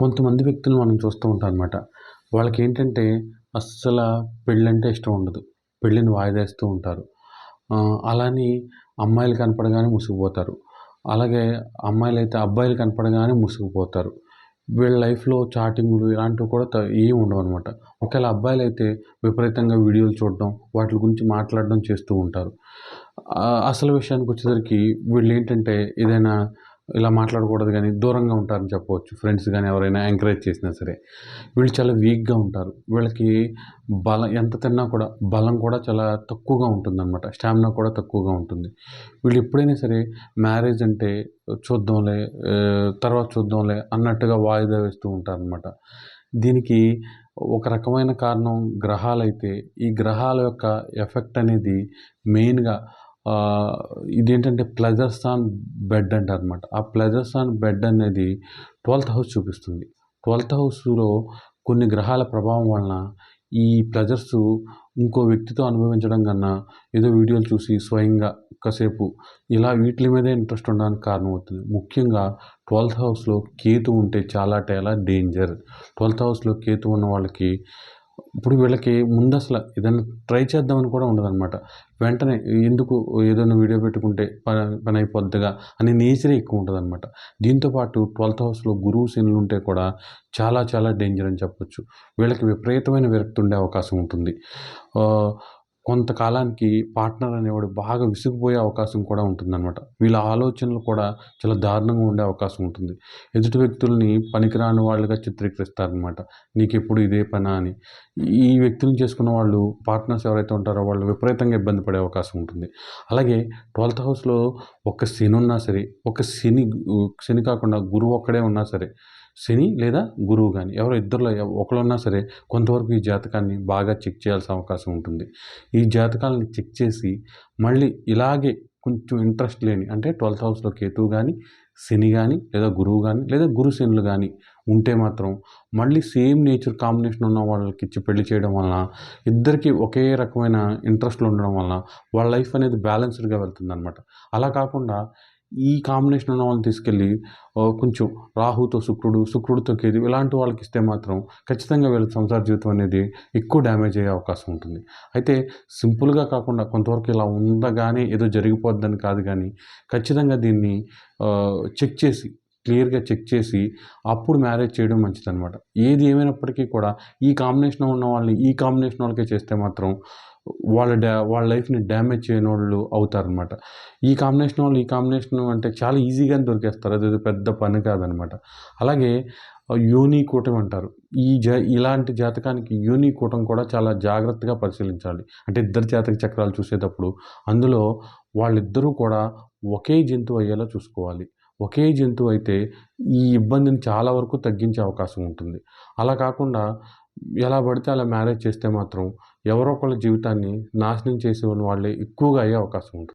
కొంతమంది వ్యక్తులు మనం చూస్తూ ఉంటాం అనమాట వాళ్ళకి ఏంటంటే అస్సలు పెళ్ళంటే ఇష్టం ఉండదు. పెళ్ళిని వాయిదేస్తూ ఉంటారు. అలాని అమ్మాయిలు కనపడగానే ముసుగుపోతారు. అలాగే అమ్మాయిలు అయితే అబ్బాయిలు కనపడగానే ముసుగుపోతారు. వీళ్ళ లైఫ్లో చాటింగ్లు ఇలాంటివి కూడా ఏమి ఉండవు అనమాట ఒకవేళ అబ్బాయిలు అయితే విపరీతంగా వీడియోలు చూడడం వాటి గురించి మాట్లాడడం చేస్తూ ఉంటారు. అసలు విషయానికి వచ్చేసరికి వీళ్ళు ఏంటంటే ఏదైనా ఇలా మాట్లాడకూడదు కానీ దూరంగా ఉంటారని చెప్పవచ్చు. ఫ్రెండ్స్ కానీ ఎవరైనా ఎంకరేజ్ చేసినా సరే. వీళ్ళు చాలా వీక్గా ఉంటారు. వీళ్ళకి బలం ఎంత తిన్నా కూడా బలం కూడా చాలా తక్కువగా ఉంటుందన్నమాట. స్టామినా కూడా తక్కువగా ఉంటుంది. వీళ్ళు ఎప్పుడైనా సరే మ్యారేజ్ అంటే చూద్దాంలే తర్వాత చూద్దాంలే అన్నట్టుగా వాయిదా వేస్తూ ఉంటారనమాట దీనికి ఒక రకమైన కారణం గ్రహాలైతే ఈ గ్రహాల యొక్క ఎఫెక్ట్ అనేది మెయిన్గా ఇదేంటంటే ప్లెజర్స్ ఆన్ బెడ్ అంటారు అనమాట ఆ ప్లెజర్స్ ఆన్ బెడ్ అనేది ట్వెల్త్ హౌస్ చూపిస్తుంది. ట్వెల్త్ హౌస్లో కొన్ని గ్రహాల ప్రభావం వలన ఈ ప్లెజర్స్ ఇంకో వ్యక్తితో అనుభవించడం కన్నా ఏదో వీడియోలు చూసి స్వయంగా కాసేపు ఇలా వీటి మీదే ఇంట్రెస్ట్ ఉండడానికి కారణం అవుతుంది. ముఖ్యంగా ట్వెల్త్ హౌస్లో కేతు ఉంటే చాలా చాలా డేంజర్. ట్వెల్త్ హౌస్లో కేతు ఉన్న వాళ్ళకి ఇప్పుడు వీళ్ళకి ముందు అసలు ఏదైనా ట్రై చేద్దామని కూడా ఉండదన్నమాట. వెంటనే ఎందుకు ఏదైనా వీడియో పెట్టుకుంటే పని పని అయిపోద్దిగా అనే నేచరే ఎక్కువ ఉంటుంది అనమాట దీంతోపాటు ట్వెల్త్ హౌస్లో గురువు శనులు ఉంటే కూడా చాలా చాలా డేంజర్ అని చెప్పొచ్చు. వీళ్ళకి విపరీతమైన విరక్తి ఉండే అవకాశం ఉంటుంది. కొంతకాలానికి పార్ట్నర్ అనేవాడు బాగా విసిగిపోయే అవకాశం కూడా ఉంటుందన్నమాట. వీళ్ళ ఆలోచనలు కూడా చాలా దారుణంగా ఉండే అవకాశం ఉంటుంది. ఎదుటి వ్యక్తుల్ని పనికిరాని వాళ్ళుగా చిత్రీకరిస్తారనమాట నీకు ఎప్పుడు ఇదే పనా అని. ఈ వ్యక్తులను చేసుకున్న వాళ్ళు పార్ట్నర్స్ ఎవరైతే ఉంటారో వాళ్ళు విపరీతంగా ఇబ్బంది పడే అవకాశం ఉంటుంది. అలాగే ట్వెల్త్ హౌస్లో ఒక శని ఉన్నా సరే ఒక శని శని కాకుండా గురువు ఒక్కడే ఉన్నా సరే శని లేదా గురువు కానీ ఎవరో ఇద్దరులో ఒకరున్నా సరే కొంతవరకు ఈ జాతకాన్ని బాగా చెక్ చేయాల్సిన అవకాశం ఉంటుంది. ఈ జాతకాలను చెక్ చేసి మళ్ళీ ఇలాగే కొంచెం ఇంట్రెస్ట్ లేని అంటే ట్వెల్త్ హౌస్లో కేతువు కానీ శని కానీ లేదా గురువు కానీ లేదా గురు శనులు కానీ ఉంటే మాత్రం మళ్ళీ సేమ్ నేచర్ కాంబినేషన్ ఉన్న వాళ్ళకి ఇచ్చి పెళ్ళి చేయడం వలన ఇద్దరికి ఒకే రకమైన ఇంట్రెస్ట్లు ఉండడం వలన వాళ్ళ లైఫ్ అనేది బ్యాలెన్స్డ్గా వెళ్తుంది అనమాట అలా కాకుండా ఈ కాంబినేషన్ ఉన్న వాళ్ళని తీసుకెళ్ళి కొంచెం రాహుతో శుక్రుడు శుక్రుడితో కేతు ఇలాంటి వాళ్ళకి ఇస్తే మాత్రం ఖచ్చితంగా వీళ్ళ సంసార జీవితం అనేది ఎక్కువ డ్యామేజ్ అయ్యే అవకాశం ఉంటుంది. అయితే సింపుల్గా కాకుండా కొంతవరకు ఇలా ఉండగానే ఏదో జరిగిపోద్దని కాదు కానీ ఖచ్చితంగా దీన్ని చెక్ చేసి క్లియర్గా చెక్ చేసి అప్పుడు మ్యారేజ్ చేయడం మంచిదన్నమాట. ఏది ఏమైనప్పటికీ కూడా ఈ కాంబినేషన్ ఉన్న వాళ్ళని ఈ కాంబినేషన్ వాళ్ళకే చేస్తే మాత్రం వాళ్ళ డ్యా వాళ్ళ లైఫ్ని డ్యామేజ్ చేయని వాళ్ళు అవుతారనమాట ఈ కాంబినేషన్ వాళ్ళు ఈ కాంబినేషన్ అంటే చాలా ఈజీగానే దొరికేస్తారు. అది పెద్ద పని కాదనమాట అలాగే యోని కూటం అంటారు. ఈ జ ఇలాంటి జాతకానికి యోని కూటం కూడా చాలా జాగ్రత్తగా పరిశీలించాలి. అంటే ఇద్దరు జాతక చక్రాలు చూసేటప్పుడు అందులో వాళ్ళిద్దరూ కూడా ఒకే జంతువు అయ్యేలా చూసుకోవాలి. ఒకే జంతువు అయితే ఈ ఇబ్బందిని చాలా వరకు తగ్గించే అవకాశం ఉంటుంది. అలా కాకుండా ఎలా పడితే అలా మ్యారేజ్ చేస్తే మాత్రం ఎవరో ఒకళ్ళ జీవితాన్ని నాశనం చేసే వాళ్ళే ఎక్కువగా అయ్యే అవకాశం ఉంటుంది.